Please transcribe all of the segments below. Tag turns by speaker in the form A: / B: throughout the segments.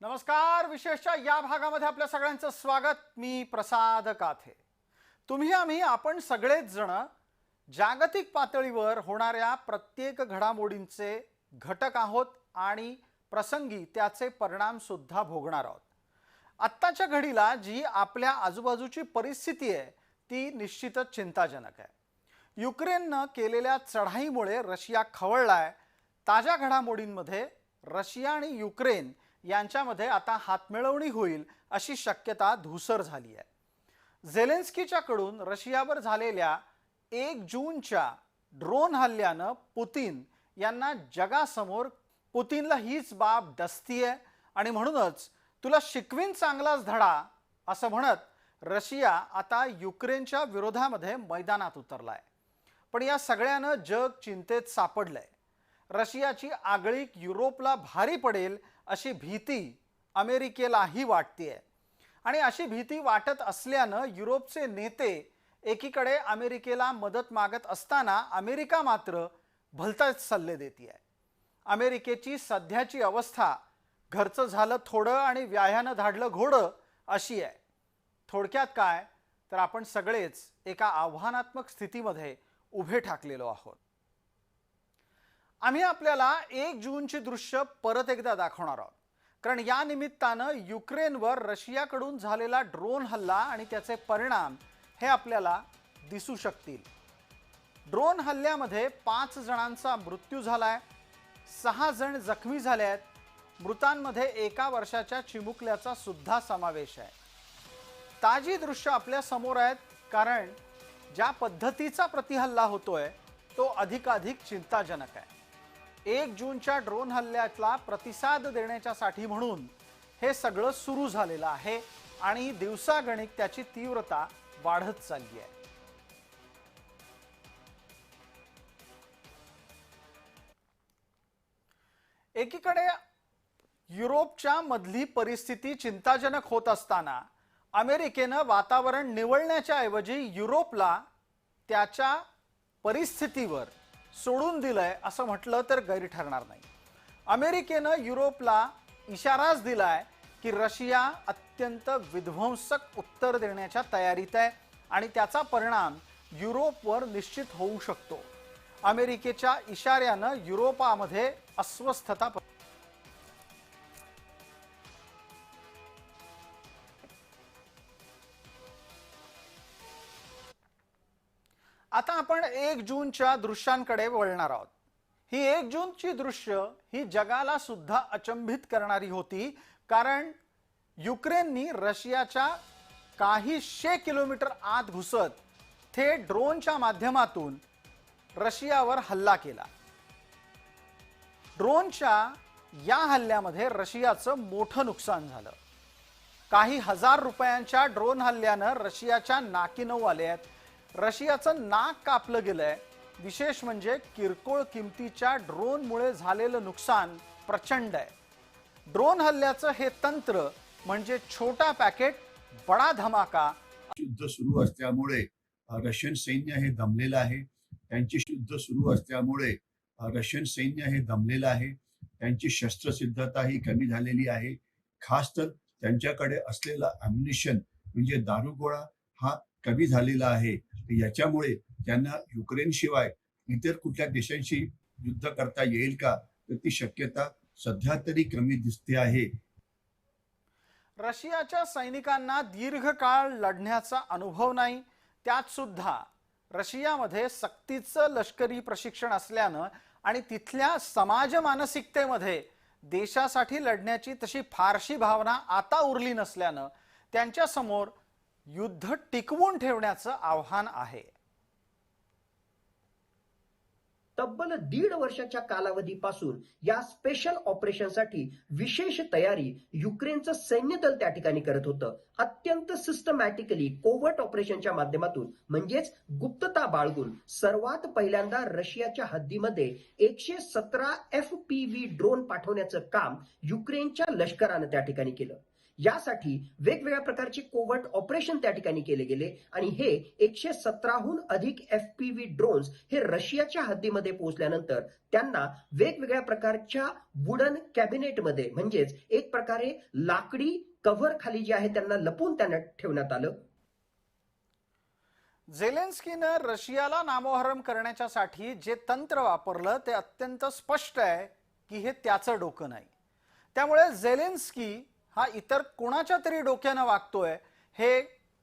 A: नमस्कार विशेषच्या या भागामध्ये आपल्या सगळ्यांचं स्वागत. मी प्रसाद काथे. तुम्ही आम्ही आपण सगळेच जण जागतिक पातळीवर होणाऱ्या प्रत्येक घडामोडींचे घटक आहोत आणि प्रसंगी त्याचे परिणाम सुद्धा भोगणार आहोत. आत्ताच्या घडीला जी आपल्या आजूबाजूची परिस्थिती आहे ती निश्चितच चिंताजनक आहे. युक्रेननं केलेल्या चढाईमुळे रशिया खवळलाय. ताज्या घडामोडींमध्ये रशिया आणि युक्रेन यांच्यामध्ये आता हातमिळवणी होईल अशी शक्यता धूसर झाली आहे. झेलेन्स्कीच्याकडून रशियावर झालेल्या एक जूनच्या ड्रोन हल्ल्यानं पुतीन यांना जगासमोर पुतीनला हीच बाब डसती आहे आणि म्हणूनच तुला शिकवीन चांगलाच धडा असं म्हणत रशिया आता युक्रेनच्या विरोधामध्ये मैदानात उतरलाय. पण या सगळ्यानं जग चिंतेत सापडलंय. रशियाची आगळीक युरोपला भारी पडेल अशी भीती अमेरिकेलाही वाटतेय. आणि अशी भीती वाटत असल्यानं युरोपचे नेते एकीकडे अमेरिकेला मदत मागत असताना अमेरिका मात्र भलताच सल्ले देते आहे अमेरिकेची सध्याची अवस्था घरचं झालं थोडं आणि व्यायानं धाडलं घोडं अशी आहे थोडक्यात काय? तर आपण सगळेच एका आव्हानात्मक स्थितीमध्ये उभे ठाकलेलो आहोत. आम्ही आपल्याला एक जूनची दृश्य परत एकदा दाखवणार आहोत. कारण या निमित्तानं युक्रेनवर रशियाकडून झालेला ड्रोन हल्ला आणि त्याचे परिणाम हे आपल्याला दिसू शकतील. ड्रोन हल्ल्यामध्ये पाच जणांचा मृत्यू झालाय सहा जण जखमी झाले आहेत मृतांमध्ये एका वर्षाच्या चिमुकल्याचा सुद्धा समावेश आहे. ताजी दृश्य आपल्यासमोर आहेत कारण ज्या पद्धतीचा प्रतिहल्ला होतोय तो अधिकाधिक चिंताजनक आहे. एक जूनच्या ड्रोन हल्ल्यातला प्रतिसाद देण्याच्यासाठी म्हणून हे सगळं सुरू झालेलं आहे आणि दिवसागणिक त्याची तीव्रता वाढत चालली आहे. एकीकडे युरोपच्या मधली परिस्थिती चिंताजनक होत असताना अमेरिकेनं वातावरण निवळण्याच्या ऐवजी युरोपला त्याच्या परिस्थितीवर सोडून दिलंय असं म्हटलं तर गैर ठरणार नाही. अमेरिकेनं युरोपला इशाराच दिलाय की रशिया अत्यंत विध्वंसक उत्तर देण्याच्या तयारीत आहे आणि त्याचा परिणाम युरोपवर निश्चित होऊ शकतो. अमेरिकेच्या इशाऱ्यानं युरोपामध्ये अस्वस्थता आता आपण एक जूनच्या दृश्यांकडे वळणार आहोत. ही एक जूनची दृश्य ही जगाला सुद्धा अचंबित करणारी होती कारण युक्रेननी रशियाच्या काहीशे किलोमीटर आत घुसत थेट ड्रोनच्या माध्यमातून रशियावर हल्ला केला. ड्रोनच्या या हल्ल्यामध्ये रशियाचं मोठं नुकसान झालं. काही हजार रुपयांच्या ड्रोन हल्ल्यानं रशियाच्या नाकीनऊ आले आहेत. रशियाचं नाक कापलं गेलंय. विशेष म्हणजे किरकोळ किमतीच्या ड्रोनमुळे झालेलं नुकसान प्रचंड आहे. ड्रोन हल्ल्याचं हे तंत्र म्हणजे छोटा पॅकेट बडा धमाका.
B: युद्ध सुरू असल्यामुळे रशियन सैन्य हे दमलेलं आहे. त्यांची युद्ध सुरू असल्यामुळे रशियन सैन्य हे दमलेलं आहे. त्यांची शस्त्रसिद्धता ही कमी झालेली आहे. खास तर त्यांच्याकडे असलेला अम्युनिशन म्हणजे दारुगोळा हा कमी झालेला आहे. याच्यामुळे त्यांना युक्रेन शिवाय इतर कुठल्या देशांशी युद्ध करता येईल का? तर ती शक्यता सध्या तरी कमी दिसते आहे.
A: रशियाच्या सैनिकांना दीर्घकाळ लढण्याचा अनुभव नाही. त्यात सुद्धा रशियामध्ये सक्तीचं लष्करी प्रशिक्षण असल्यानं आणि तिथल्या समाज मानसिकतेमध्ये देशासाठी लढण्याची तशी फारशी भावना आता उरली नसल्यानं त्यांच्यासमोर युद्ध टिकवून ठेवण्याचं आव्हान आहे.
C: तब्बल दीड वर्षाच्या कालावधीपासून या स्पेशल ऑपरेशनसाठी विशेष तयारी युक्रेनचं सैन्य दल त्या ठिकाणी करत होतं. अत्यंत सिस्टमॅटिकली कोवर्ट ऑपरेशनच्या माध्यमातून म्हणजेच गुप्तता बाळगून सर्वात पहिल्यांदा रशियाच्या हद्दीमध्ये एकशे सतरा एफ पी व्ही ड्रोन पाठवण्याचं काम युक्रेनच्या लष्करानं त्या ठिकाणी केलं. यासाठी वेगवेगळ्या प्रकारचे कोवर्ट ऑपरेशन त्या ठिकाणी केले गेले. आणि हे एकशे सतराहून अधिक एफ पी व्ही ड्रोन्स हे रशियाच्या हद्दीमध्ये पोहोचल्यानंतर त्यांना वेगवेगळ्या प्रकारच्या वुडन कॅबिनेटमध्ये म्हणजेच एक प्रकारे लाकडी कव्हर खाली जे आहे त्यांना लपून त्यांना ठेवण्यात आलं.
A: झेलेन्स्कीनं रशियाला नामोहरम करण्याच्यासाठी जे तंत्र वापरलं ते अत्यंत स्पष्ट आहे की हे त्याचं डोकं नाही. त्यामुळे झेलेन्स्की हा इतर कोणाच्या तरी डोक्यानं वागतोय हे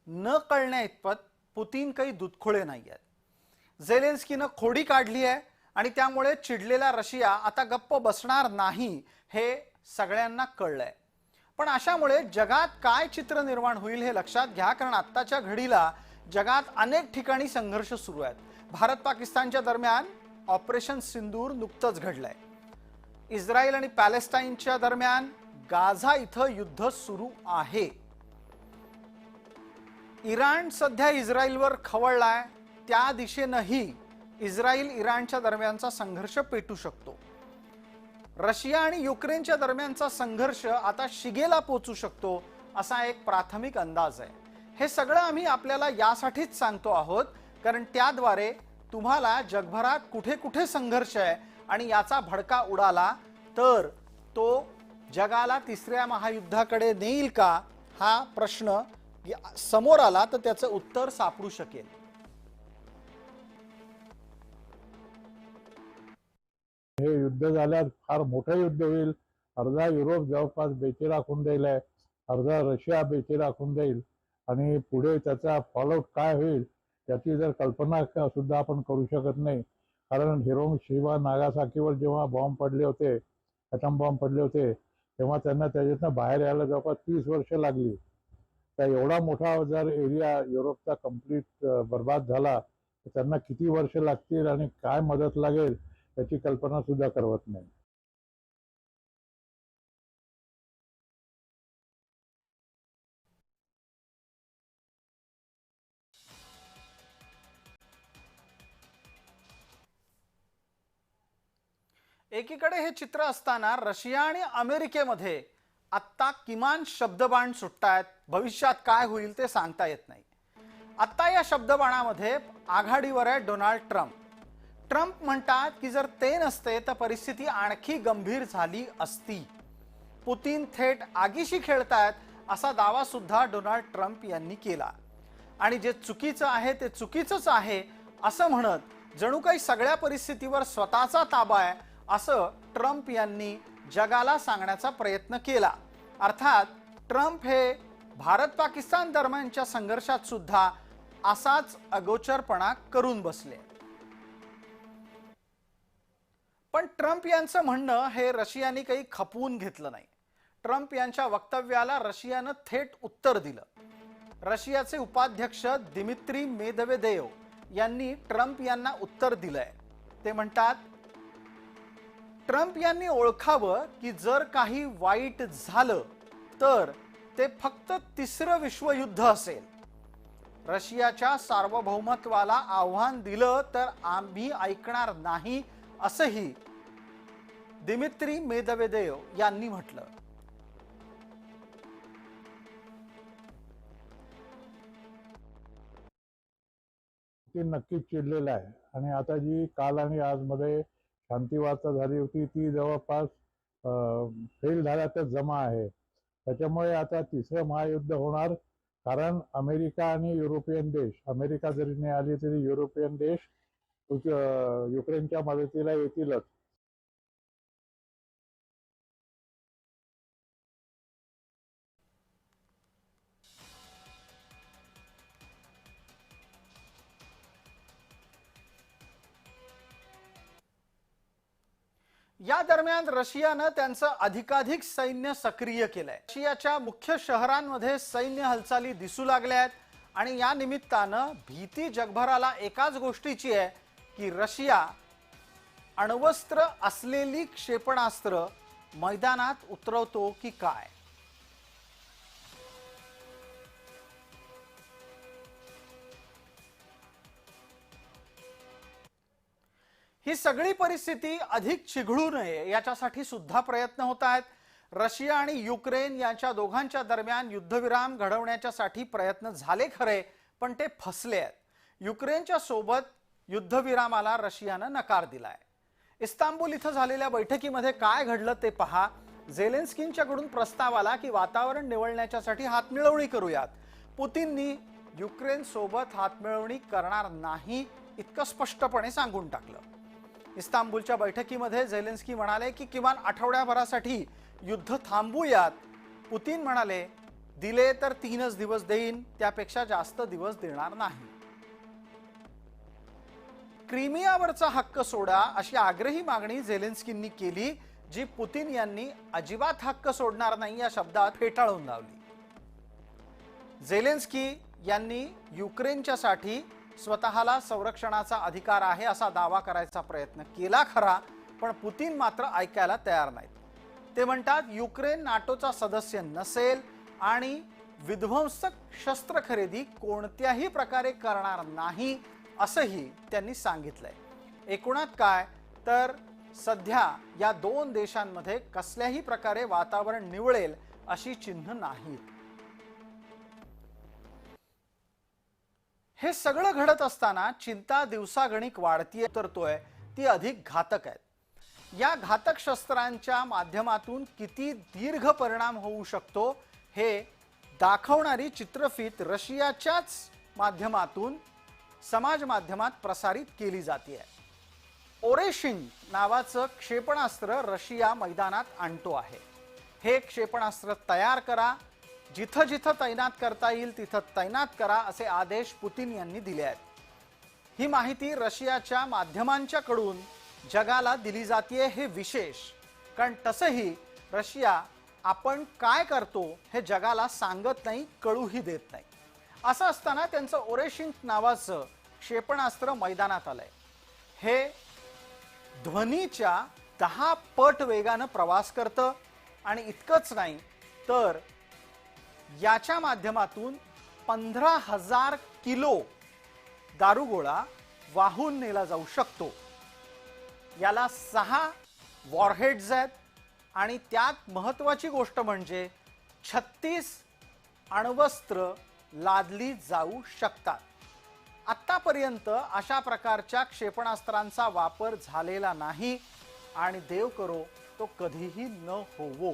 A: न कळण्या इतपत पुतीन काही दुधखोळे नाही आहेत झेलेन्स्कीनं खोडी काढली आहे आणि त्यामुळे चिडलेला रशिया आता गप्प बसणार नाही हे सगळ्यांना कळलंय. पण अशामुळे जगात काय चित्र निर्माण होईल हे लक्षात घ्या कारण आत्ताच्या घडीला जगात अनेक ठिकाणी संघर्ष सुरू आहेत. भारत पाकिस्तानच्या दरम्यान ऑपरेशन सिंदूर नुकतंच घडलंय. इस्रायल आणि पॅलेस्टाईनच्या दरम्यान गाझा इथं युद्ध सुरू आहे. इराण सध्या इस्रायलवर खवळलाय. त्या दिशेनंही इस्रायल इराणच्या दरम्यानचा संघर्ष पेटू शकतो. रशिया आणि युक्रेनच्या दरम्यानचा संघर्ष आता शिगेला पोचू शकतो असा एक प्राथमिक अंदाज आहे. हे सगळं आम्ही आपल्याला यासाठीच सांगतो आहोत कारण त्याद्वारे तुम्हाला जगभरात कुठे कुठे संघर्ष आहे आणि याचा भडका उडाला तर तो जगाला तिसऱ्या महायुद्धाकडे नेईल का हा प्रश्न समोर आला तर त्याचं उत्तर सापडू शकेल.
D: हे युद्ध झाल्यास फार मोठं युद्ध होईल. अर्धा युरोप जवळपास बेची राखून जाईल आहे अर्धा रशिया बेची राखून जाईल आणि पुढे त्याचा फॉलोअप काय होईल याची जर कल्पना सुद्धा आपण करू शकत नाही. कारण हिरोम शिवा नागासाकीवर जेव्हा बॉम्ब पडले होते ॲटम बॉम्ब पडले होते तेव्हा त्यांना त्याच्यातनं बाहेर यायला जवळपास तीस वर्ष लागली. तर एवढा मोठा जर एरिया युरोपचा कंप्लीट बर्बाद झाला तर त्यांना किती वर्ष लागतील आणि काय मदत लागेल याची कल्पना सुद्धा करवत नाही.
A: एकीकडे हे चित्र असताना रशिया आणि अमेरिकेमध्ये आत्ता किमान शब्दबाण सुटतायत. भविष्यात काय होईल ते सांगता येत नाही. आत्ता या शब्दबाणामध्ये आघाडीवर आहे डोनाल्ड ट्रम्प. ट्रम्प म्हणतात की जर ते नसते तर परिस्थिती आणखी गंभीर झाली असती. पुतीन थेट आगीशी खेळतायत असा दावा सुद्धा डोनाल्ड ट्रम्प यांनी केला. आणि जे चुकीचं आहे ते चुकीचंच आहे असं म्हणत जणू काही सगळ्या परिस्थितीवर स्वतःचा ताबा आहे असं ट्रम्प यांनी जगाला सांगण्याचा प्रयत्न केला. अर्थात ट्रम्प हे भारत पाकिस्तान दरम्यानच्या संघर्षात सुद्धा असाच अगोचरपणा करून बसले. पण ट्रम्प यांचं म्हणणं हे रशियाने काही खपवून घेतलं नाही. ट्रम्प यांच्या वक्तव्याला रशियानं थेट उत्तर दिलं. रशियाचे उपाध्यक्ष दिमित्री मेदवेदेव यांनी ट्रम्प यांना उत्तर दिलंय. ते म्हणतात ट्रम्प यांनी ओळखावं की जर काही वाईट झालं तर ते फक्त तिसरं विश्वयुद्ध असेल. रशियाच्या सार्वभौमत्वाला आव्हान दिलं तर आम्ही ऐकणार नाही असंही दिमित्री मेदवेदेव यांनी म्हटलं.
D: ते नक्कीच चिडलेलं आहे. आणि आता जी काल आणि आजमध्ये शांती वार्ता झाली होती ती जवळपास फेल झाल्यातच जमा आहे. त्याच्यामुळे आता तिसरं महायुद्ध होणार कारण अमेरिका आणि युरोपियन देश अमेरिका जरी नाही आली तरी युरोपियन देश युक्रेनच्या मदतीला येतीलच.
A: या दरम्यान रशियानं त्यांचं अधिकाधिक सैन्य सक्रिय केलंय. रशियाच्या मुख्य शहरांमध्ये सैन्य हालचाली दिसू लागल्या आहेत आणि या निमित्तानं भीती जगभराला एकाच गोष्टीची आहे की रशिया अण्वस्त्र असलेली क्षेपणास्त्र मैदानात उतरवतो की काय? ही सगळी परिस्थिती अधिक चिघळू नये याच्यासाठी सुद्धा प्रयत्न होत आहेत. रशिया आणि युक्रेन यांच्या दोघांच्या दरम्यान युद्धविराम घडवण्याच्यासाठी प्रयत्न झाले खरे पण ते फसले आहेत. युक्रेनच्या सोबत युद्धविरामाला रशियानं नकार दिलाय. इस्तांबुल इथं झालेल्या बैठकीमध्ये काय घडलं ते पहा. झेलेन्स्कींच्याकडून प्रस्ताव आला की वातावरण निवळण्याच्यासाठी हातमिळवणी करूयात. पुतीननी युक्रेन सोबत हातमिळवणी करणार नाही इतकं स्पष्टपणे सांगून टाकलं. इस्तांबुलच्या बैठकीमध्ये झेलेन्स्की म्हणाले की किमान आठवड्याभरासाठी युद्ध थांबूयात. पुतीन म्हणाले दिले तर तीनच दिवस देईन त्यापेक्षा जास्त दिवस देणार नाही. क्रिमियावरचा हक्क सोडा अशी आग्रही मागणी झेलेन्स्कींनी केली जी पुतीन यांनी अजिबात हक्क सोडणार नाही या शब्दात फेटाळून लावली. झेलेन्स्की यांनी युक्रेनच्यासाठी स्वतःला संरक्षणाचा अधिकार आहे असा दावा करायचा प्रयत्न केला खरा पण पुतीन मात्र ऐकायला तयार नाहीत. ते म्हणतात युक्रेन नाटोचा सदस्य नसेल आणि विध्वंसक शस्त्र खरेदी कोणत्याही प्रकारे करणार नाही असंही त्यांनी सांगितलंय. एकूणात काय? तर सध्या या दोन देशांमध्ये कसल्याही प्रकारे वातावरण निवळेल अशी चिन्ह नाहीत. हे सगळं घडत असताना चिंता दिवसागणिक वाढतीये उतरतोय ती अधिक घातक आहेत. या घातक शस्त्रांच्या माध्यमातून किती दीर्घ परिणाम होऊ शकतो हे दाखवणारी चित्रफित रशियाच्याच माध्यमातून समाज माध्यमात प्रसारित केली जाते ओरेशिन नावाचं क्षेपणास्त्र रशिया मैदानात आणतो आहे. हे क्षेपणास्त्र तयार करा जिथं जिथं तैनात करता येईल तिथं तैनात करा असे आदेश पुतीन यांनी दिले आहेत. ही माहिती रशियाच्या माध्यमांच्याकडून जगाला दिली जाते हे विशेष. कारण तसंही रशिया आपण काय करतो हे जगाला सांगत नाही कळूही देत नाही. असं असताना त्यांचं ओरेशिन नावाचं क्षेपणास्त्र मैदानात आलंय. हे ध्वनीच्या दहा पट वेगानं प्रवास करतं आणि इतकंच नाही तर याच्या माध्यमातून पंधरा हजार किलो दारुगोळा वाहून नेला जाऊ शकतो. याला सहा वॉरहेड्स आहेत आणि त्यात महत्त्वाची गोष्ट म्हणजे छत्तीस अण्वस्त्र लादली जाऊ शकतात. आत्तापर्यंत अशा प्रकारच्या क्षेपणास्त्रांचा वापर झालेला नाही आणि देव करो तो कधीही न होवो.